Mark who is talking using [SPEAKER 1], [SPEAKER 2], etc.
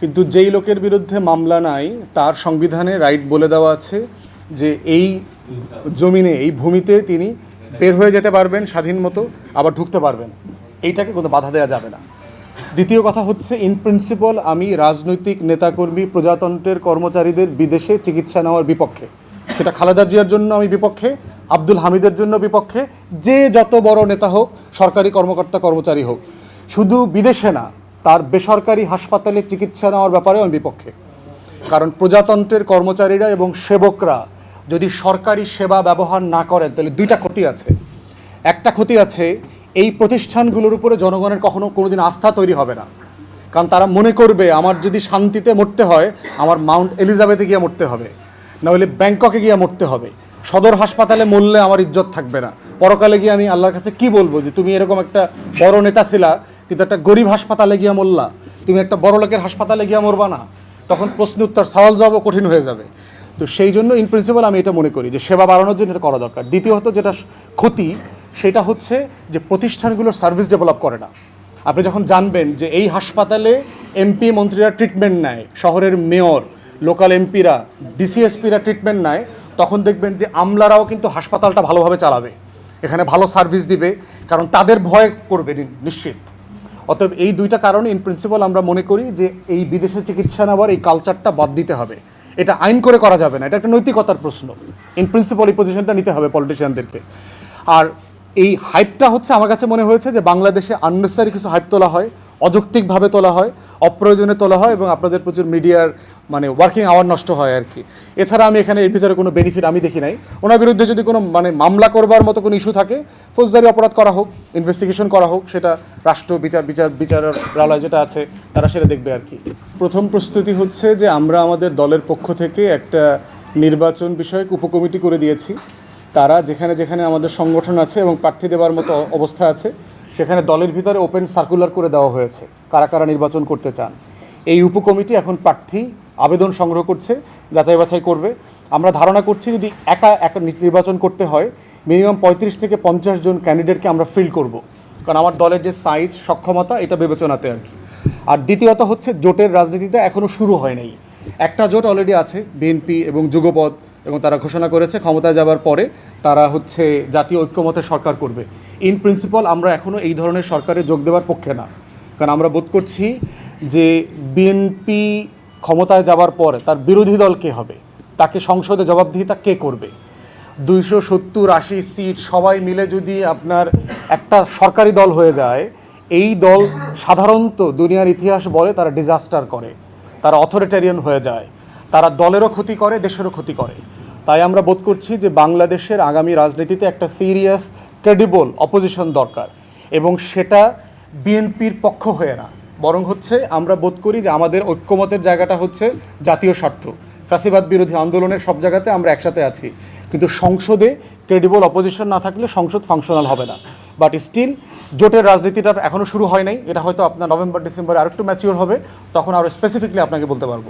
[SPEAKER 1] কিন্তু যেই লোকের বিরুদ্ধে মামলা নাই, তার সংবিধানে রাইট বলে দেওয়া আছে যে এই জমিনে, এই ভূমিতে তিনি বের হয়ে যেতে পারবেন স্বাধীন মতো, আবার ঢুকতে পারবেন। এইটাকে কোনো বাধা দেওয়া যাবে না। দ্বিতীয় কথা হচ্ছে ইন প্রিন্সিপাল আমি রাজনৈতিক নেতাকর্মী, প্রজাতন্ত্রের কর্মচারীদের বিদেশে চিকিৎসা নেওয়ার বিপক্ষে। সেটা খালেদা জিয়ার জন্য আমি বিপক্ষে, আব্দুল হামিদের জন্য বিপক্ষে, যে যত বড় নেতা হোক, সরকারি কর্মকর্তা কর্মচারী হোক। শুধু বিদেশে না তার বেসরকারি হাসপাতালে চিকিৎসা নেওয়ার ব্যাপারেও আমি বিপক্ষে। কারণ প্রজাতন্ত্রের কর্মচারীরা এবং সেবকরা যদি সরকারি সেবা ব্যবহার না করেন, তাহলে দুইটা ক্ষতি আছে। একটা ক্ষতি আছে, এই প্রতিষ্ঠানগুলোর উপরে জনগণের কখনো কোনোদিন আস্থা তৈরি হবে না। কারণ তারা মনে করবে, আমার যদি শান্তিতে মরতে হয়, আমার মাউন্ট এলিজাবেথে গিয়ে মরতে হবে। নাহলে ব্যাংককে গিয়ে মরতে হবে। সদর হাসপাতালে মরলে আমার ইজ্জত থাকবে না। পরকালে গিয়ে আমি আল্লাহর কাছে কি বলব? যে তুমি এরকম একটা বড় নেতা ছিলা, কিন্তু একটা গরিব হাসপাতালে গিয়ে মরলা। তুমি একটা বড় লোকের হাসপাতালে গিয়ে মরবা না। তখন প্রশ্ন উত্তর, সওয়াল জবাবও কঠিন হয়ে যাবে। তো সেই জন্য ইন প্রিন্সিপাল আমি এটা মনে করি যে সেবা বাড়ানোর জন্য এটা করা দরকার। দ্বিতীয়ত যেটা ক্ষতি, সেটা হচ্ছে যে প্রতিষ্ঠানগুলোর সার্ভিস ডেভেলপ করে না। আপনি যখন জানবেন যে এই হাসপাতালে এমপি মন্ত্রীরা ট্রিটমেন্ট নেয়, শহরের মেয়র লোকাল এমপিরা ডিসিএসপিরা ট্রিটমেন্ট নেয়, তখন দেখবেন যে আমলারাও কিন্তু হাসপাতালটা ভালোভাবে চালাবে। এখানে ভালো সার্ভিস দিবে, কারণ তাদের ভয় করবে নিশ্চিত। অতএব এই দুইটা কারণে ইন প্রিন্সিপাল আমরা মনে করি যে এই বিদেশে চিকিৎসা নেওয়ার এই কালচারটা বাদ দিতে হবে। এটা আইন করে করা যাবে না, এটা একটা নৈতিকতার প্রশ্ন। ইন প্রিন্সিপাল এই পজিশনটা নিতে হবে পলিটিশিয়ানদেরকে আর এই হাইপটা হচ্ছে আমার কাছে মনে হয়েছে যে বাংলাদেশে আননেসারি কিছু হাইপ তোলা হয়, অযৌক্তিকভাবে তোলা হয়, অপ্রয়োজনে তোলা হয় এবং আপনাদের প্রচুর মিডিয়ার মানে ওয়ার্কিং আওয়ার নষ্ট হয় আর কি। এছাড়া আমি এখানে এর ভিতরে কোনো বেনিফিট আমি দেখি নাই। ওনার বিরুদ্ধে যদি কোনো মানে মামলা করবার মতো কোনো ইস্যু থাকে, ফৌজদারি অপরাধ করা হোক ইনভেস্টিগেশন করা হোক, সেটা রাষ্ট্র বিচার বিচার বিচারালয় যেটা আছে, তারা সেটা দেখবে আর কি। প্রথম প্রস্তুতি হচ্ছে যে আমরা আমাদের দলের পক্ষ থেকে একটা নির্বাচন বিষয়ক উপকমিটি করে দিয়েছি। তারা যেখানে যেখানে আমাদের সংগঠন আছে এবং প্রার্থী দেওয়ার মতো অবস্থা আছে, সেখানে দলের ভিতরে ওপেন সার্কুলার করে দেওয়া হয়েছে, কারা কারা নির্বাচন করতে চান। এই উপকমিটি এখন প্রার্থী আবেদন সংগ্রহ করছে, যাচাই বাছাই করবে। আমরা ধারণা করছি যদি একা একা নির্বাচন করতে হয় মিনিমাম পঁয়ত্রিশ থেকে পঞ্চাশ জন ক্যান্ডিডেটকে আমরা ফিল করব। কারণ আমার দলের যে সাইজ সক্ষমতা, এটা বিবেচনাতে আর কি। আর দ্বিতীয়ত হচ্ছে জোটের রাজনীতিটা এখনও শুরু হয় নাই। একটা জোট অলরেডি আছে, বিএনপি এবং যুগপথ এবং তারা ঘোষণা করেছে ক্ষমতায় যাবার পরে তারা হচ্ছে জাতীয় ঐক্যমতের সরকার করবে। ইন প্রিন্সিপাল আমরা এখনও এই ধরনের সরকারে যোগ দেওয়ার পক্ষে না। কারণ আমরা বোধ করছি যে বিএনপি ক্ষমতায় যাবার পরে তার বিরোধী দল কে হবে? তাকে সংসদে জবাবদিহিতা কে করবে? দুইশো সত্তর, আশি সিট, সবাই মিলে যদি আপনার একটা সরকারি দল হয়ে যায়, এই দল সাধারণত দুনিয়ার ইতিহাস বলে তারা ডিজাস্টার করে। তারা অথরিটারিয়ান হয়ে যায়। তারা দলেরও ক্ষতি করে, দেশেরও ক্ষতি করে। তাই আমরা বোধ করছি যে বাংলাদেশের আগামী রাজনীতিতে একটা সিরিয়াস ক্রেডিবল অপোজিশন দরকার এবং সেটা বিএনপির পক্ষ হয়ে না। বরং হচ্ছে আমরা বোধ করি যে আমাদের ঐক্যমতের জায়গাটা হচ্ছে জাতীয় স্বার্থ। ফ্যাসিবাদ বিরোধী আন্দোলনের সব জায়গাতে আমরা একসাথে আছি। কিন্তু সংসদে ক্রেডিবল অপোজিশন না থাকলে সংসদ ফাংশনাল হবে না। বাট স্টিল জোটের রাজনীতিটা এখনও শুরু হয় নাই। এটা হয়তো আপনার নভেম্বর ডিসেম্বরে আরেকটু ম্যাচিওর হবে। তখন আরও স্পেসিফিকলি আপনাকে বলতে পারব।